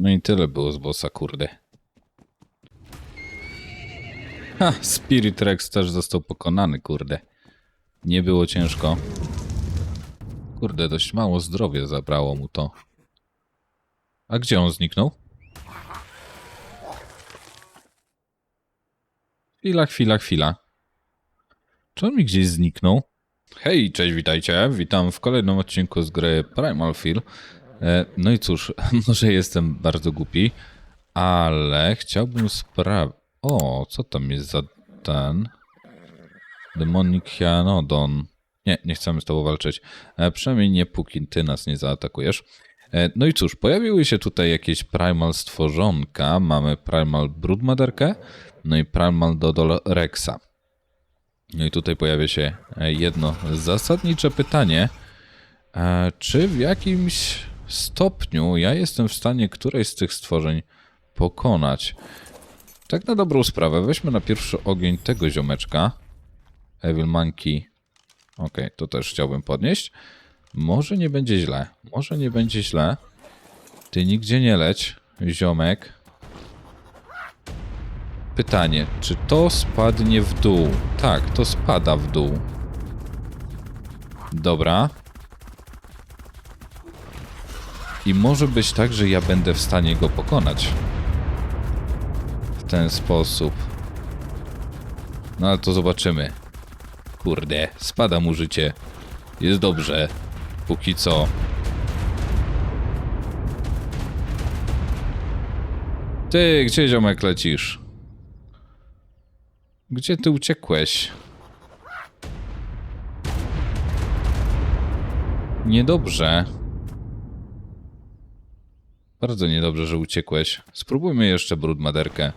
No i tyle było z bossa, kurde. Ha, Spirit Rex też został pokonany, kurde. Nie było ciężko. Kurde, dość mało zdrowia zabrało mu to. A gdzie on zniknął? Chwila, chwila, chwila. Czy on mi gdzieś zniknął? Hej, cześć, witajcie. Witam w kolejnym odcinku z gry Primal Fear. E, No i cóż, może jestem bardzo głupi, ale chciałbym sprawdzić... O, co tam jest za ten... Demonic Hyanodon. Nie, nie chcemy z tobą walczyć. E, przynajmniej nie póki ty nas nie zaatakujesz. E, no i cóż, pojawiły się tutaj jakieś Primal stworzonka. Mamy Primal Broodmotherkę, no i Primal Dodol Rexa. No i tutaj pojawia się jedno zasadnicze pytanie. Czy w jakimś stopniu ja jestem w stanie któreś z tych stworzeń pokonać? Tak na dobrą sprawę, weźmy na pierwszy ogień tego ziomeczka. Evil Monkey. Okej, to też chciałbym podnieść. Może nie będzie źle. Może nie będzie źle. Ty nigdzie nie leć, ziomek. Pytanie, czy to spadnie w dół? Tak, to spada w dół. Dobra. I może być tak, że ja będę w stanie go pokonać. W ten sposób. No ale to zobaczymy. Kurde, spada mu życie. Jest dobrze. Póki co. Ty, gdzie ziomek lecisz? Gdzie ty uciekłeś? Niedobrze. Bardzo niedobrze, że uciekłeś. Spróbujmy jeszcze brudmaderkę.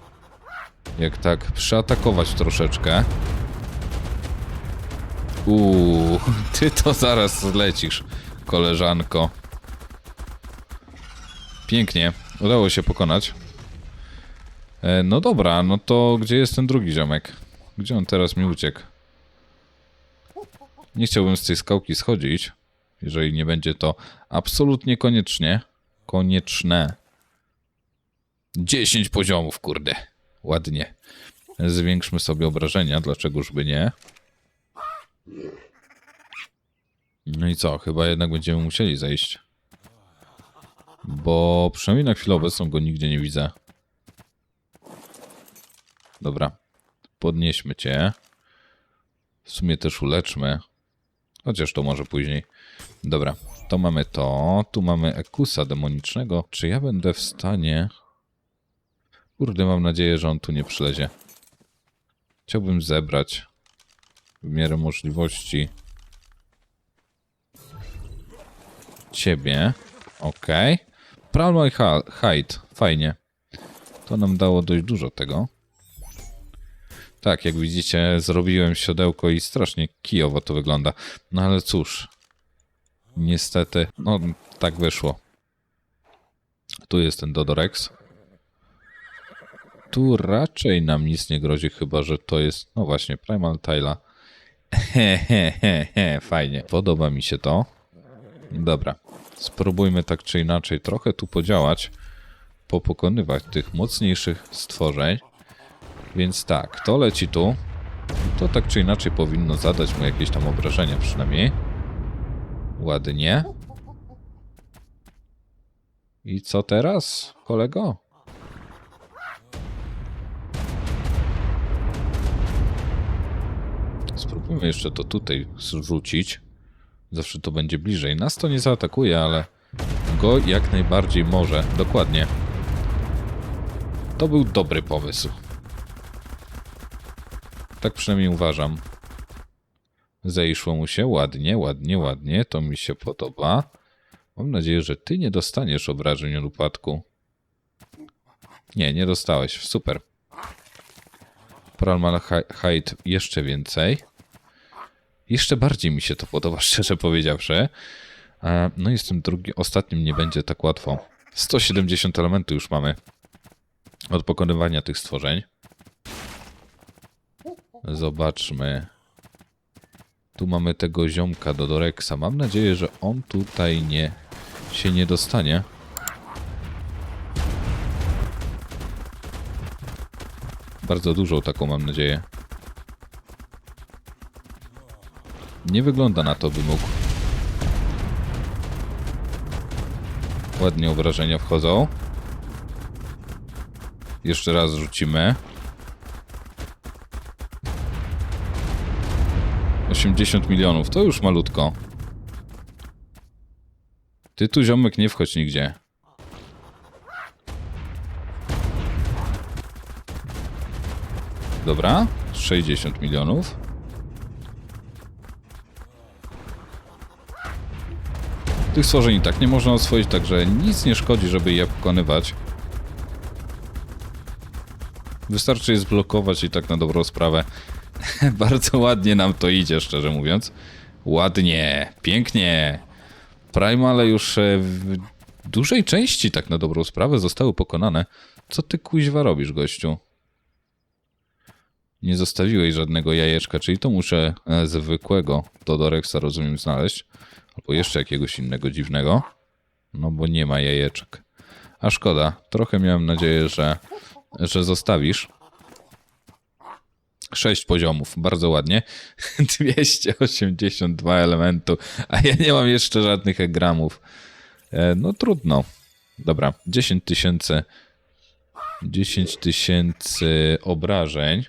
Jak tak przeatakować troszeczkę. Uuu, ty to zaraz zlecisz, koleżanko. Pięknie, udało się pokonać. E, no dobra, no to gdzie jest ten drugi ziomek? Gdzie on teraz mi uciekł? Nie chciałbym z tej skałki schodzić, jeżeli nie będzie to absolutnie koniecznie. Konieczne. 10 poziomów, kurde. Ładnie. Zwiększmy sobie obrażenia, dlaczegoż by nie. No i co? Chyba jednak będziemy musieli zejść. Bo przynajmniej na chwilę obecną go nigdzie nie widzę. Dobra. Podnieśmy cię. W sumie też uleczmy. Chociaż to może później. Dobra. To mamy to. Tu mamy Ekusa demonicznego. Czy ja będę w stanie... Kurde, mam nadzieję, że on tu nie przylezie. Chciałbym zebrać w miarę możliwości ciebie. Ok. Primal Ha- Hide. Fajnie. To nam dało dość dużo tego. Tak, jak widzicie, zrobiłem siodełko i strasznie kijowo to wygląda. No ale cóż. Niestety, no tak wyszło. Tu jest ten Dodorex. Tu raczej nam nic nie grozi, chyba że to jest, no właśnie, Primal Tyla. Hehehe, fajnie. Podoba mi się to. Dobra. Spróbujmy tak czy inaczej trochę tu podziałać, popokonywać tych mocniejszych stworzeń. Więc tak, to leci tu. To tak czy inaczej powinno zadać mu jakieś tam obrażenia przynajmniej. Ładnie. I co teraz, kolego? Spróbujmy jeszcze to tutaj zrzucić. Zawsze to będzie bliżej. Nas to nie zaatakuje, ale go jak najbardziej może. Dokładnie. To był dobry pomysł. Tak przynajmniej uważam. Zejszło mu się ładnie, ładnie, ładnie. To mi się podoba. Mam nadzieję, że ty nie dostaniesz obrażeń od upadku. Nie, nie dostałeś. Super. Pralman Hide jeszcze więcej. Jeszcze bardziej mi się to podoba, szczerze powiedziawszy. E, No i z tym drugim, ostatnim nie będzie tak łatwo. 170 elementów już mamy od pokonywania tych stworzeń. Zobaczmy. Tu mamy tego ziomka do Doreksa. Mam nadzieję, że on tutaj nie się nie dostanie. Bardzo dużą taką mam nadzieję. Nie wygląda na to, by mógł. Ładnie obrażenia wchodzą. Jeszcze raz rzucimy. 80 milionów, to już malutko. Ty tu ziomek nie wchodź nigdzie. Dobra, 60 milionów. Tych stworzeń i tak nie można oswoić, także nic nie szkodzi, żeby je pokonywać. Wystarczy je zblokować i tak na dobrą sprawę. Bardzo ładnie nam to idzie, szczerze mówiąc. Ładnie, pięknie. Primale już e, w dużej części, tak na dobrą sprawę, zostały pokonane. Co ty kuźwa robisz, gościu? Nie zostawiłeś żadnego jajeczka, czyli to muszę e, zwykłego Dodorexa, rozumiem, znaleźć. Albo jeszcze jakiegoś innego dziwnego. No bo nie ma jajeczek. A szkoda. Trochę miałem nadzieję, że, że zostawisz. Sześć poziomów, bardzo ładnie. 282 elementu, a ja nie mam jeszcze żadnych egramów. E, no trudno. Dobra, 10 tysięcy 10 tysięcy obrażeń.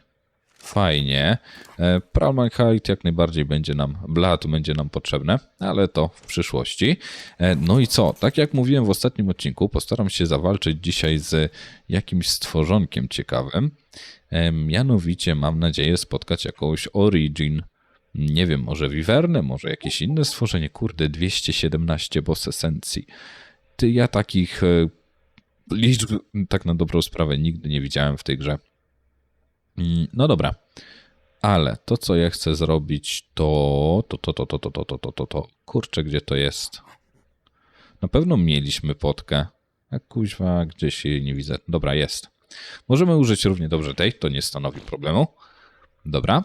Fajnie. E, Pralman Height jak najbardziej będzie nam, blat będzie nam potrzebne, ale to w przyszłości. E, No i co? Tak jak mówiłem w ostatnim odcinku, postaram się zawalczyć dzisiaj z jakimś stworzonkiem ciekawym. E, Mianowicie mam nadzieję spotkać jakąś Origin. Nie wiem, może Viverne, może jakieś inne stworzenie. Kurde, 217 boss esencji. Ty, ja takich liczb, tak na dobrą sprawę, nigdy nie widziałem w tej grze. Mm, No dobra. Ale to, co ja chcę zrobić, to. To, to, to, to, to, to, to, to, to, to. Kurczę, gdzie to jest? Na pewno mieliśmy potkę. A kuźwa, gdzieś jej nie widzę. Dobra, jest. Możemy użyć równie dobrze tej, to nie stanowi problemu. Dobra.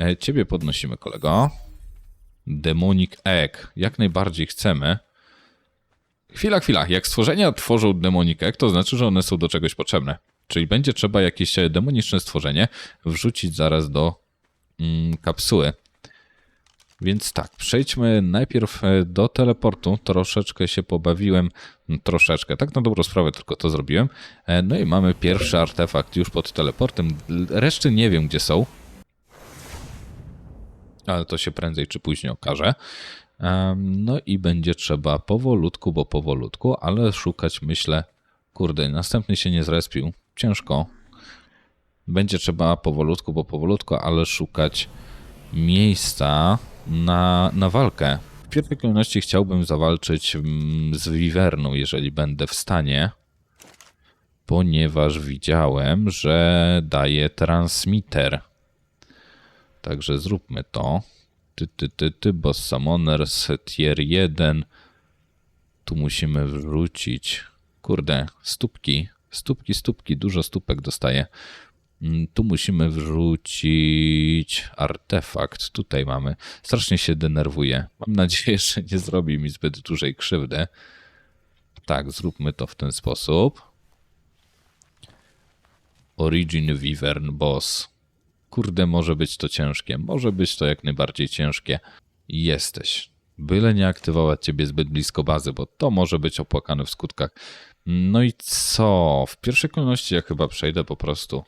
E, Ciebie podnosimy, kolego. Demonic Egg. Jak najbardziej chcemy. Chwila, chwila. Jak stworzenia tworzą Demonic Egg, to znaczy, że one są do czegoś potrzebne. Czyli będzie trzeba jakieś e, demoniczne stworzenie wrzucić zaraz do mm, kapsuły. Więc tak, przejdźmy najpierw e, do teleportu. Troszeczkę się pobawiłem, mm, troszeczkę, tak na dobrą sprawę tylko to zrobiłem. E, No i mamy pierwszy artefakt już pod teleportem. Reszty nie wiem, gdzie są. Ale to się prędzej czy później okaże. No i będzie trzeba powolutku, bo powolutku, ale szukać, myślę, kurde, następny się nie zrespił. Ciężko. Będzie trzeba powolutku, bo powolutku, ale szukać miejsca na, na walkę. W pierwszej kolejności chciałbym zawalczyć mm, z Wiwerną, jeżeli będę w stanie, ponieważ widziałem, że daje transmitter. Także zróbmy to. Ty, ty, ty, ty, boss summoners, tier 1. Tu musimy wrzucić, kurde, stópki, stópki, stópki, dużo stópek dostaję. Mm, Tu musimy wrzucić artefakt. Tutaj mamy. Strasznie się denerwuję. Mam nadzieję, że nie zrobi mi zbyt dużej krzywdy. Tak, zróbmy to w ten sposób. Origin Wyvern Boss. Kurde, może być to ciężkie. Może być to jak najbardziej ciężkie. Jesteś. Byle nie aktywować ciebie zbyt blisko bazy, bo to może być opłakane w skutkach. No i co? W pierwszej kolejności ja chyba przejdę po prostu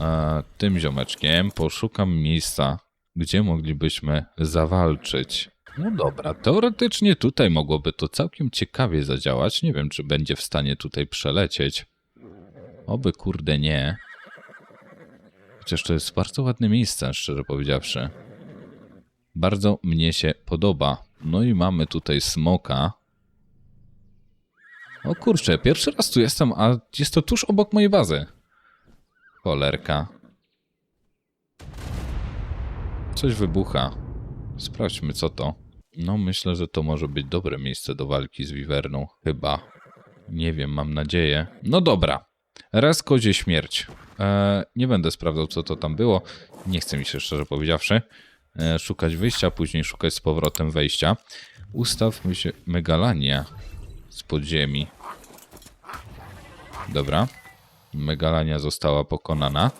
e, tym ziomeczkiem. Poszukam miejsca, gdzie moglibyśmy zawalczyć. No dobra, teoretycznie tutaj mogłoby to całkiem ciekawie zadziałać. Nie wiem, czy będzie w stanie tutaj przelecieć. Oby kurde nie. Chociaż to jest bardzo ładne miejsce, szczerze powiedziawszy. Bardzo mnie się podoba. No i mamy tutaj smoka. O kurczę, pierwszy raz tu jestem, a jest to tuż obok mojej bazy. Cholerka. Coś wybucha. Sprawdźmy co to. No myślę, że to może być dobre miejsce do walki z Wiwerną. Chyba. Nie wiem, mam nadzieję. No dobra. Raz kozie śmierć. E, nie będę sprawdzał, co to tam było. Nie chce mi się, szczerze powiedziawszy. E, szukać wyjścia, później szukać z powrotem wejścia. Ustawmy się Megalania z podziemi. Dobra. Megalania została pokonana.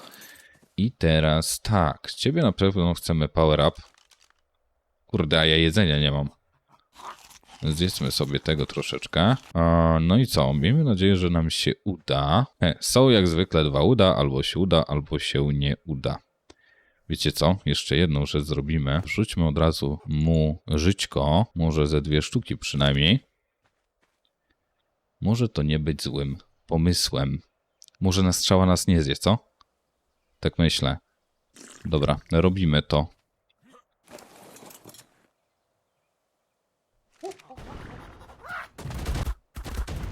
I teraz tak, z ciebie na pewno chcemy power up. Kurde, a ja jedzenia nie mam. Zjedzmy sobie tego troszeczkę. No i co? Miejmy nadzieję, że nam się uda. E, są jak zwykle dwa uda, albo się uda, albo się nie uda. Wiecie co? Jeszcze jedną rzecz zrobimy. Wrzućmy od razu mu żyćko, może ze dwie sztuki przynajmniej. Może to nie być złym pomysłem. Może na strzała nas nie zje, co? Tak myślę. Dobra, robimy to.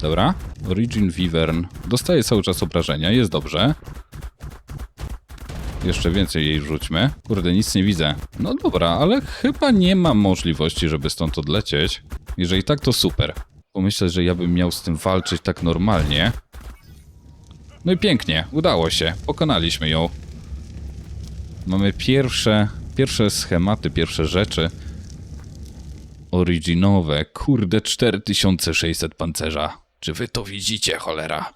Dobra. Origin Vivern dostaje cały czas obrażenia, jest dobrze. Jeszcze więcej jej rzućmy. Kurde, nic nie widzę. No dobra, ale chyba nie ma możliwości, żeby stąd odlecieć. Jeżeli tak, to super. Pomyślę, że ja bym miał z tym walczyć tak normalnie. No i pięknie, udało się. Pokonaliśmy ją. Mamy pierwsze, pierwsze schematy, pierwsze rzeczy originowe. Kurde, 4600 pancerza. Czy wy to widzicie, cholera?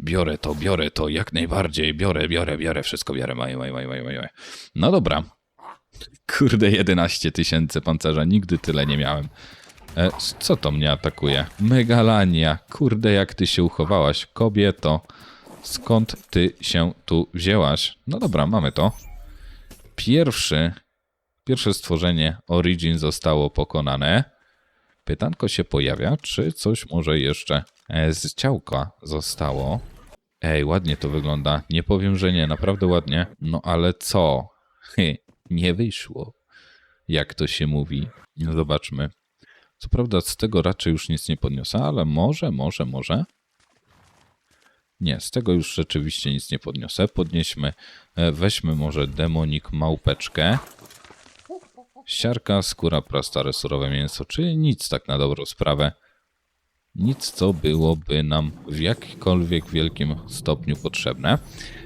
Biorę to, biorę to, jak najbardziej. Biorę, biorę, biorę, wszystko biorę. Maj, maj, maj, maj, maj. No dobra. Kurde, 11 tysięcy pancerza. Nigdy tyle nie miałem. E, co to mnie atakuje? Megalania. Kurde, jak ty się uchowałaś. Kobieto, skąd ty się tu wzięłaś? No dobra, mamy to. Pierwszy, pierwsze stworzenie Origin zostało pokonane. Pytanko się pojawia, czy coś może jeszcze e, z ciałka zostało. Ej, ładnie to wygląda. Nie powiem, że nie, naprawdę ładnie. No ale co? Hy, nie wyszło. Jak to się mówi? No Zobaczmy. Co prawda z tego raczej już nic nie podniosę, ale może, może, może. Nie, z tego już rzeczywiście nic nie podniosę. Podnieśmy, e, weźmy może demonik małpeczkę. Siarka, skóra, prastare, surowe mięso, czyli nic tak na dobrą sprawę. Nic, co byłoby nam w jakikolwiek wielkim stopniu potrzebne.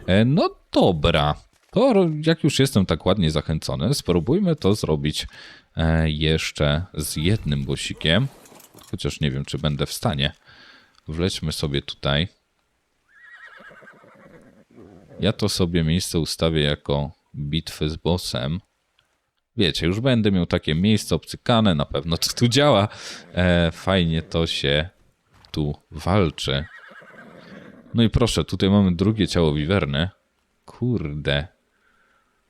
E, No dobra, to jak już jestem tak ładnie zachęcony, spróbujmy to zrobić e, jeszcze z jednym bosikiem. Chociaż nie wiem, czy będę w stanie. Wlećmy sobie tutaj. Ja to sobie miejsce ustawię jako bitwy z bossem. Wiecie, już będę miał takie miejsce obcykane, na pewno to tu działa. E, fajnie to się tu walczy. No i proszę, tutaj mamy drugie ciało wiwerny. Kurde.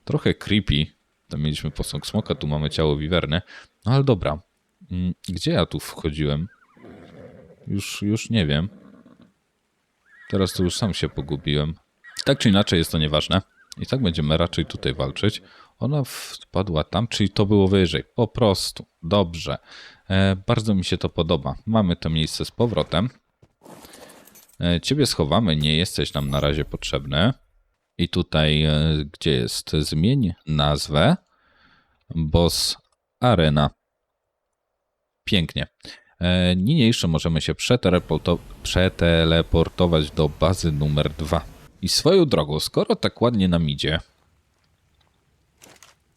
Trochę creepy. Tam mieliśmy posąg smoka, tu mamy ciało wiwerny. No ale dobra. Mm, Gdzie ja tu wchodziłem? Już, już nie wiem. Teraz to już sam się pogubiłem. Tak czy inaczej jest to nieważne. I tak będziemy raczej tutaj walczyć. Ona wpadła tam, czyli to było wyżej. Po prostu. Dobrze. E, bardzo mi się to podoba. Mamy to miejsce z powrotem. E, ciebie schowamy, nie jesteś nam na razie potrzebny. I tutaj, e, gdzie jest? Zmień nazwę. Boss Arena. Pięknie. E, niniejsze możemy się przeteleporto- przeteleportować do bazy numer 2. I swoją drogą, skoro tak ładnie nam idzie,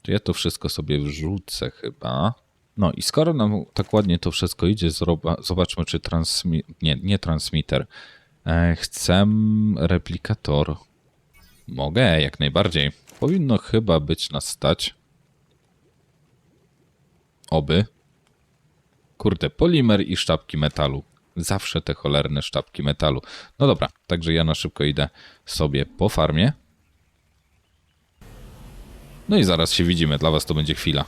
to ja to wszystko sobie wrzucę chyba. No i skoro nam tak ładnie to wszystko idzie, zobaczmy czy transmi... Nie, nie transmitter. E, chcę replikator. Mogę, jak najbardziej. Powinno chyba być na stać. Oby. Kurde, polimer i sztabki metalu. Zawsze te cholerne sztabki metalu. No dobra, także ja na szybko idę sobie po farmie. No i zaraz się widzimy, dla was to będzie chwila.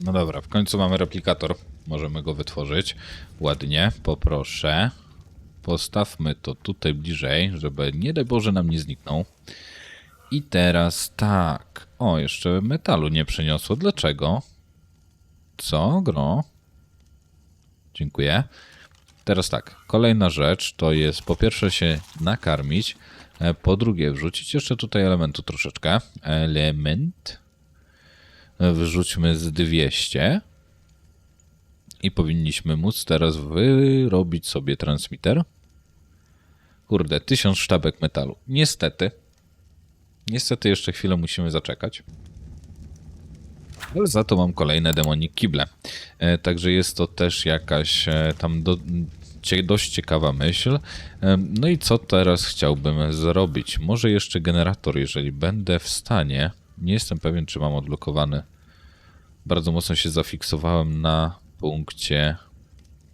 No dobra, w końcu mamy replikator. Możemy go wytworzyć. Ładnie, poproszę. Postawmy to tutaj bliżej, żeby nie daj Boże nam nie zniknął. I teraz tak. O, jeszcze metalu nie przyniosło. Dlaczego? Co, gro? Dziękuję. Teraz tak, kolejna rzecz to jest po pierwsze się nakarmić, e, po drugie wrzucić jeszcze tutaj elementu troszeczkę. Element. E, Wrzućmy z 200. I powinniśmy móc teraz wyrobić sobie transmitter. Kurde, 1000 sztabek metalu. Niestety. Niestety jeszcze chwilę musimy zaczekać. Ale za to mam kolejne demonik kible. E, także jest to też jakaś e, tam do, cie, dość ciekawa myśl. Em, No i co teraz chciałbym zrobić? Może jeszcze generator, jeżeli będę w stanie. Nie jestem pewien, czy mam odblokowany. Bardzo mocno się zafiksowałem na punkcie.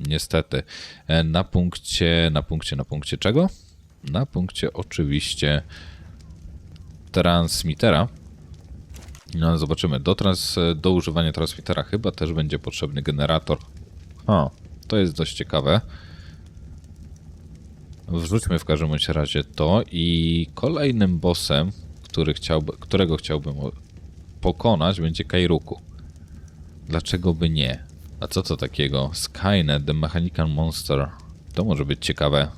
Niestety. E, Na punkcie, na punkcie, na punkcie czego? Na punkcie oczywiście transmitera. No, zobaczymy. Do, trans, do używania transmitera chyba też będzie potrzebny generator. O, to jest dość ciekawe. Wrzućmy w każdym razie to i kolejnym bossem, który chciałby, którego chciałbym pokonać będzie Kairuku. Dlaczego by nie? A co to takiego? Skynet, The Mechanical Monster. To może być ciekawe.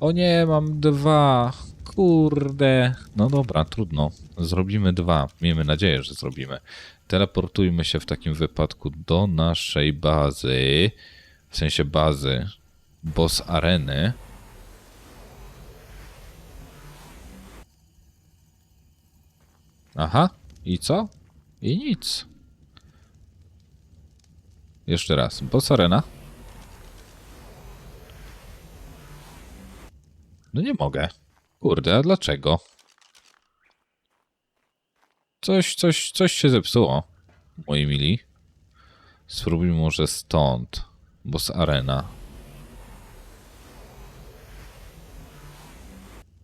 O nie, mam dwa. Kurde. No dobra, trudno. Zrobimy dwa. Miejmy nadzieję, że zrobimy. Teleportujmy się w takim wypadku do naszej bazy. W sensie bazy. Boss areny. Aha. I co? I nic. Jeszcze raz. Boss arena. No nie mogę. Kurde, a dlaczego? Coś, coś, coś się zepsuło, moi mili. Spróbujmy może stąd. Boss arena.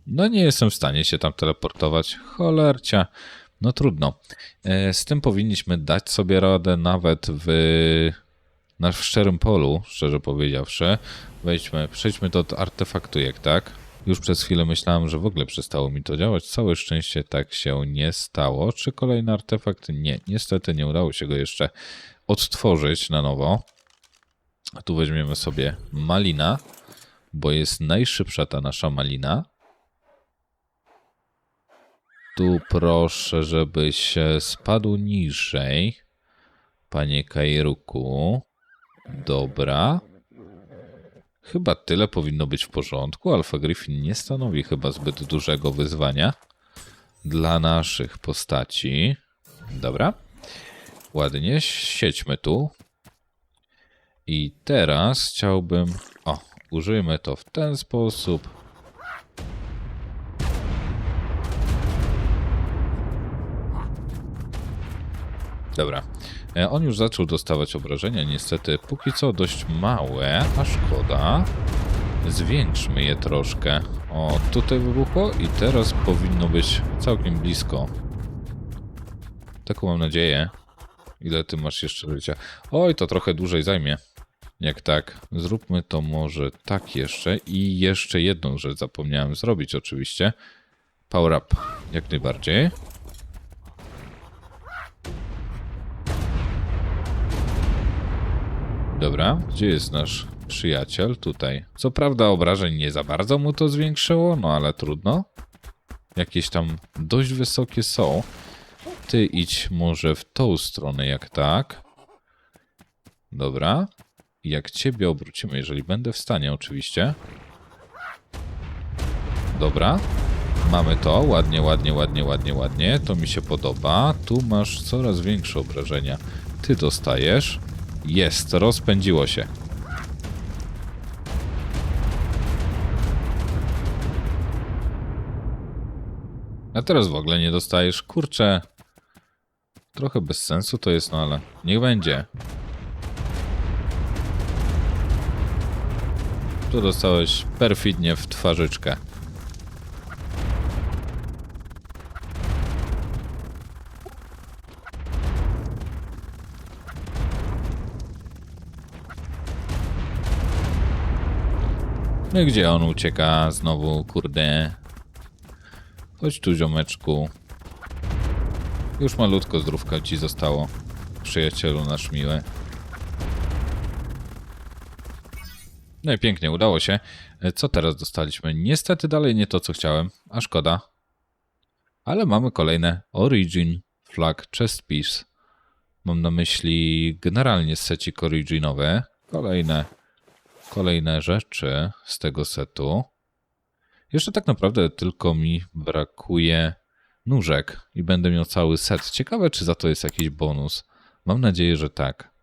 No nie jestem w stanie się tam teleportować. Cholercia. No trudno. E, Z tym powinniśmy dać sobie radę nawet w, na szczerym polu, szczerze powiedziawszy. Wejdźmy, przejdźmy do artefaktujek, tak? Już przez chwilę myślałem, że w ogóle przestało mi to działać. Całe szczęście tak się nie stało. Czy kolejny artefakt? Nie, niestety nie udało się go jeszcze odtworzyć na nowo. A tu weźmiemy sobie malina, bo jest najszybsza ta nasza malina. Tu proszę, żebyś spadł niżej. Panie Kairuku. Dobra. Chyba tyle powinno być w porządku. Alfa Griffin nie stanowi chyba zbyt dużego wyzwania dla naszych postaci. Dobra. Ładnie, siedźmy tu. I teraz chciałbym. O, użyjmy to w ten sposób. Dobra. E, On już zaczął dostawać obrażenia, niestety póki co dość małe, a szkoda. Zwiększmy je troszkę. O, tutaj wybuchło i teraz powinno być całkiem blisko. Taką mam nadzieję. Ile ty masz jeszcze życia? Oj, to trochę dłużej zajmie. Jak tak, zróbmy to może tak jeszcze i jeszcze jedną rzecz zapomniałem zrobić oczywiście. Power up, jak najbardziej. Dobra, gdzie jest nasz przyjaciel? Tutaj. Co prawda obrażeń nie za bardzo mu to zwiększyło, no ale trudno. Jakieś tam dość wysokie są. Ty idź może w tą stronę, jak tak. Dobra. Jak ciebie obrócimy, jeżeli będę w stanie oczywiście. Dobra. Mamy to. Ładnie, ładnie, ładnie, ładnie, ładnie. To mi się podoba. Tu masz coraz większe obrażenia. Ty dostajesz. Jest, rozpędziło się. A teraz w ogóle nie dostajesz. Kurczę. Trochę bez sensu to jest, no ale niech będzie. Tu dostałeś perfidnie w twarzyczkę. Gdzie on ucieka znowu, kurde? Chodź tu, ziomeczku. Już malutko zdrówka ci zostało, przyjacielu nasz miły. No i pięknie, udało się. Co teraz dostaliśmy? Niestety dalej nie to, co chciałem, a szkoda. Ale mamy kolejne Origin Flag Chest Piece. Mam na myśli generalnie secik originowe. Kolejne, kolejne rzeczy z tego setu. Jeszcze tak naprawdę tylko mi brakuje nóżek i będę miał cały set. Ciekawe, czy za to jest jakiś bonus. Mam nadzieję, że tak.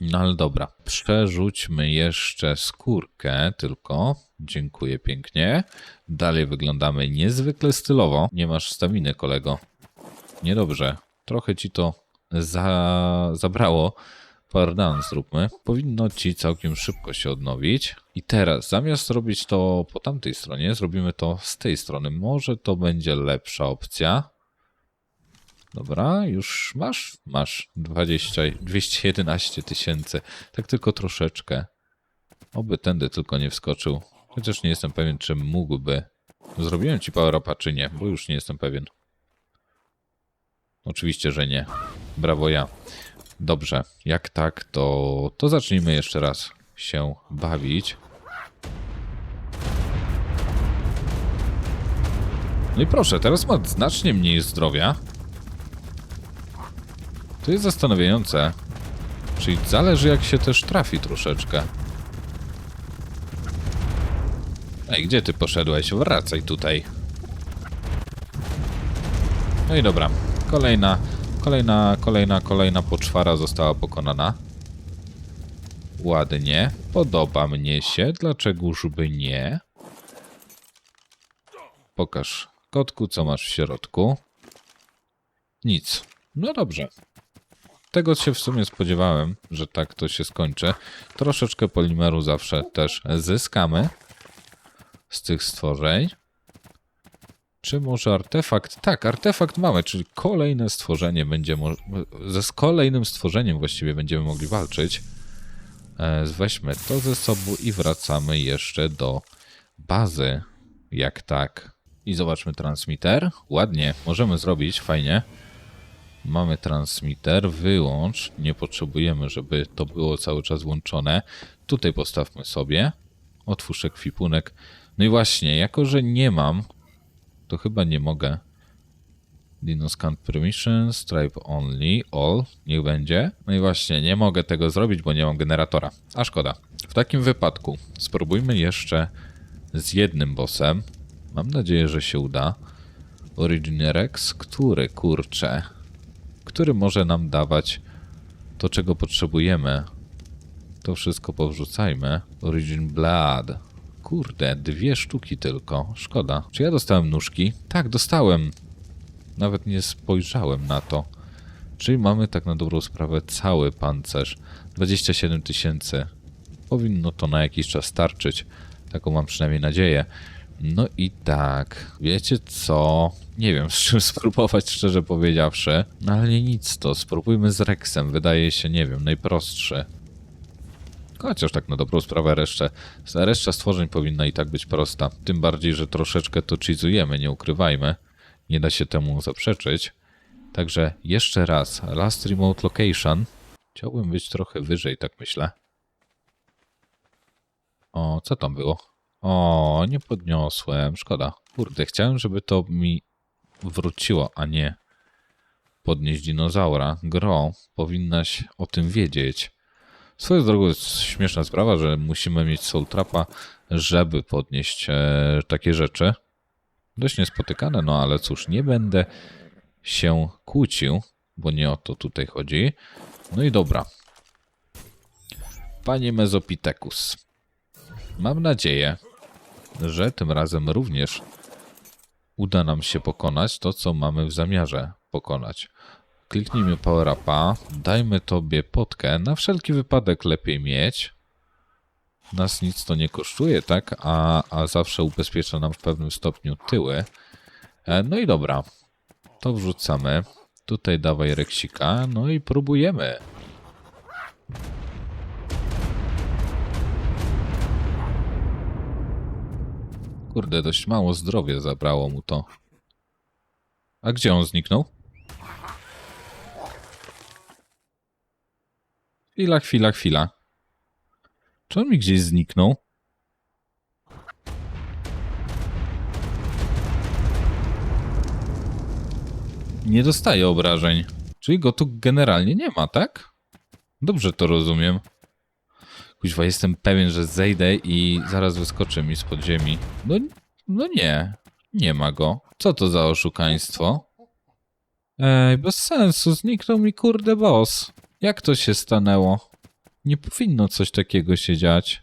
No ale dobra, przerzućmy jeszcze skórkę tylko. Dziękuję pięknie. Dalej wyglądamy niezwykle stylowo. Nie masz staminy, kolego. Niedobrze. Trochę ci to za... zabrało. Down zróbmy. Powinno ci całkiem szybko się odnowić. I teraz, zamiast robić to po tamtej stronie, zrobimy to z tej strony. Może to będzie lepsza opcja. Dobra, już masz? Masz 20, 211 tysięcy. Tak tylko troszeczkę. Oby tędy tylko nie wskoczył. Chociaż nie jestem pewien, czy mógłby. Zrobiłem ci power czy nie, bo już nie jestem pewien. Oczywiście, że nie. Brawo ja. Dobrze, jak tak, to, to zacznijmy jeszcze raz się bawić. No i proszę, teraz ma znacznie mniej zdrowia. To jest zastanawiające. Czyli zależy jak się też trafi troszeczkę. Ej, gdzie ty poszedłeś? Wracaj tutaj. No i dobra. Kolejna, kolejna, kolejna, kolejna poczwara została pokonana. Ładnie. Podoba mnie się. Dlaczegoż by nie? Pokaż kotku, co masz w środku. Nic. No dobrze. Tego się w sumie spodziewałem, że tak to się skończy. Troszeczkę polimeru zawsze też zyskamy z tych stworzeń. Czy może artefakt? Tak, artefakt mamy, czyli kolejne stworzenie będzie ze kolejnym stworzeniem właściwie będziemy mogli walczyć. E, weźmy to ze sobą i wracamy jeszcze do bazy. Jak tak. I zobaczmy transmitter. Ładnie, możemy zrobić, fajnie. Mamy transmitter, wyłącz. Nie potrzebujemy, żeby to było cały czas włączone. Tutaj postawmy sobie. Otwórz ekwipunek. No i właśnie, jako że nie mam, to chyba nie mogę. Dino scan permissions, stripe only, all, niech będzie. No i właśnie, nie mogę tego zrobić, bo nie mam generatora. A szkoda. W takim wypadku spróbujmy jeszcze z jednym bossem. Mam nadzieję, że się uda. Origin Rex, który kurczę, który może nam dawać to, czego potrzebujemy. To wszystko powrzucajmy. Origin Blood. Kurde, dwie sztuki tylko. Szkoda. Czy ja dostałem nóżki? Tak, dostałem. Nawet nie spojrzałem na to. Czyli mamy tak na dobrą sprawę cały pancerz. 27 tysięcy. Powinno to na jakiś czas starczyć. Taką mam przynajmniej nadzieję. No i tak, wiecie co? Nie wiem z czym spróbować, szczerze powiedziawszy. No ale nic to, spróbujmy z Rexem. Wydaje się, nie wiem, najprostszy. Chociaż tak na dobrą sprawę resztę. Reszta stworzeń powinna i tak być prosta. Tym bardziej, że troszeczkę to cheezujemy, nie ukrywajmy. Nie da się temu zaprzeczyć. Także jeszcze raz, last remote location. Chciałbym być trochę wyżej, tak myślę. O, co tam było? O, nie podniosłem, szkoda. Kurde, chciałem, żeby to mi wróciło, a nie podnieść dinozaura. Gro, powinnaś o tym wiedzieć. Swoją drogą jest śmieszna sprawa, że musimy mieć Soul Trapa, żeby podnieść e, takie rzeczy. Dość niespotykane, no ale cóż, nie będę się kłócił, bo nie o to tutaj chodzi. No i dobra. Panie Mezopithecus, mam nadzieję, że tym razem również uda nam się pokonać to, co mamy w zamiarze pokonać. Kliknijmy Power Upa, dajmy tobie potkę, na wszelki wypadek lepiej mieć. Nas nic to nie kosztuje, tak? A, a zawsze ubezpiecza nam w pewnym stopniu tyły. E, No i dobra, to wrzucamy. Tutaj dawaj reksika, no i próbujemy. Kurde, dość mało zdrowia zabrało mu to. A gdzie on zniknął? Chwila, chwila, chwila. Czy on mi gdzieś zniknął? Nie dostaje obrażeń. Czyli go tu generalnie nie ma, tak? Dobrze to rozumiem. Kuźwa, jestem pewien, że zejdę i zaraz wyskoczy mi spod ziemi. No, no nie, nie ma go. Co to za oszukaństwo? Ej, bez sensu, zniknął mi kurde boss. Jak to się stanęło? Nie powinno coś takiego się dziać.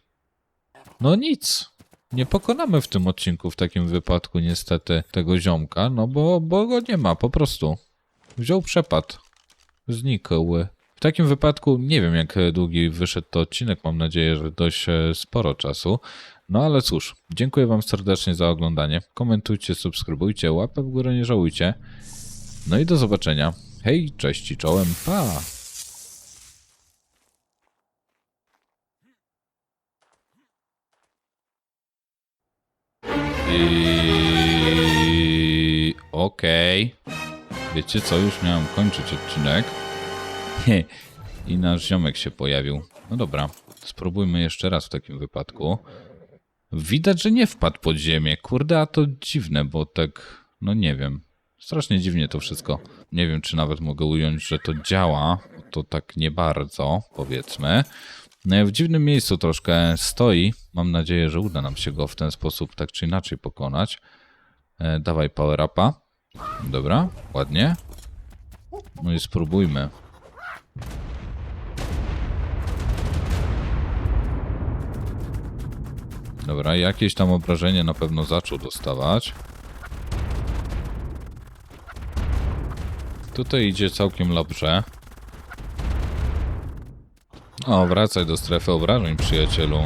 No nic. Nie pokonamy w tym odcinku w takim wypadku niestety tego ziomka, no bo, bo go nie ma, po prostu. Wziął przepad. Znikł. W takim wypadku nie wiem jak długi wyszedł to odcinek, mam nadzieję, że dość e, sporo czasu. No ale cóż, dziękuję wam serdecznie za oglądanie. Komentujcie, subskrybujcie, łapę w górę nie żałujcie. No i do zobaczenia. Hej, cześć i czołem, pa! Okej. Wiecie co, już miałem kończyć odcinek. I nasz ziomek się pojawił. No dobra, spróbujmy jeszcze raz w takim wypadku. Widać, że nie wpadł pod ziemię. Kurde, a to dziwne, bo tak, no nie wiem. Strasznie dziwnie to wszystko. Nie wiem, czy nawet mogę ująć, że to działa. To tak nie bardzo, powiedzmy. No, w dziwnym miejscu troszkę stoi. Mam nadzieję, że uda nam się go w ten sposób tak czy inaczej pokonać. E, dawaj power upa. Dobra, ładnie. No i spróbujmy. Dobra, jakieś tam obrażenie na pewno zaczął dostawać. Tutaj idzie całkiem dobrze. O, wracaj do strefy obrażeń, przyjacielu.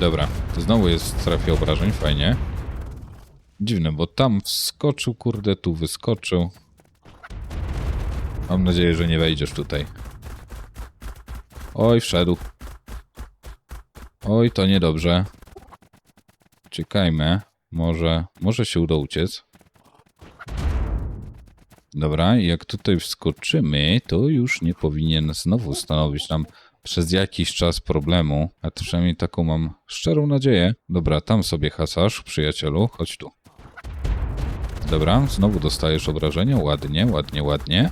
Dobra, to znowu jest w strefie obrażeń, fajnie. Dziwne, bo tam wskoczył, kurde, tu wyskoczył. Mam nadzieję, że nie wejdziesz tutaj. Oj, wszedł. Oj, to niedobrze. Czekajmy. Może, może się uda uciec. Dobra, jak tutaj wskoczymy, to już nie powinien znowu stanowić nam przez jakiś czas problemu. A przynajmniej taką mam szczerą nadzieję. Dobra, tam sobie hasasz, przyjacielu, chodź tu. Dobra, znowu dostajesz obrażenia, ładnie, ładnie, ładnie.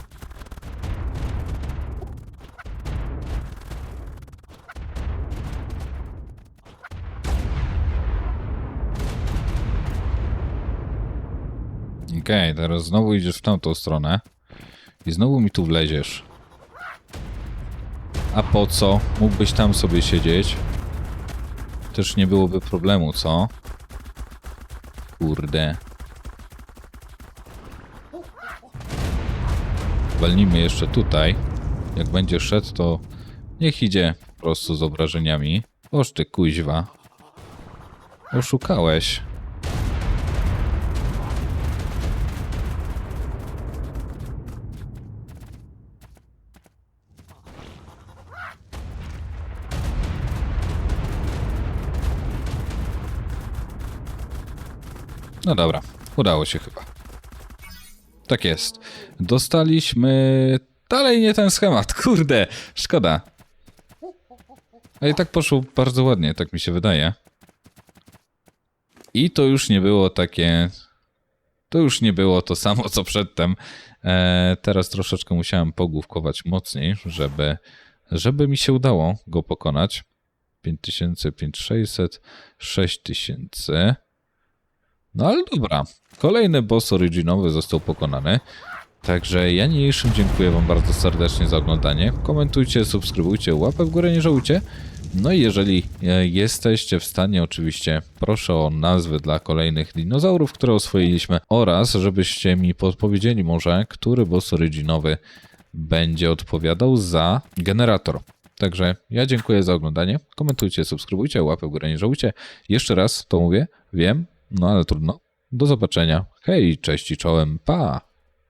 Okej, teraz znowu idziesz w tamtą stronę i znowu mi tu wleziesz. A po co? Mógłbyś tam sobie siedzieć. Też nie byłoby problemu, co? Kurde. Walnijmy jeszcze tutaj. Jak będzie szedł, to niech idzie po prostu z obrażeniami. Oż ty kuźwa. Oszukałeś. No dobra, udało się chyba. Tak jest. Dostaliśmy dalej nie ten schemat. Kurde, szkoda. A i tak poszło bardzo ładnie, tak mi się wydaje. I to już nie było takie. To już nie było to samo co przedtem. E, teraz troszeczkę musiałem pogłówkować mocniej, żeby, żeby mi się udało go pokonać. 5000, 5600, 6000. No ale dobra. Kolejny boss originowy został pokonany. Także ja niniejszym dziękuję Wam bardzo serdecznie za oglądanie. Komentujcie, subskrybujcie, łapę w górę nie żałujcie. No i jeżeli e, jesteście w stanie, oczywiście proszę o nazwy dla kolejnych dinozaurów, które oswoiliśmy oraz żebyście mi podpowiedzieli może, który boss originowy będzie odpowiadał za generator. Także ja dziękuję za oglądanie. Komentujcie, subskrybujcie, łapę w górę nie żałujcie. Jeszcze raz to mówię, wiem, no ale trudno. Do zobaczenia. Hej, cześć i czołem, pa!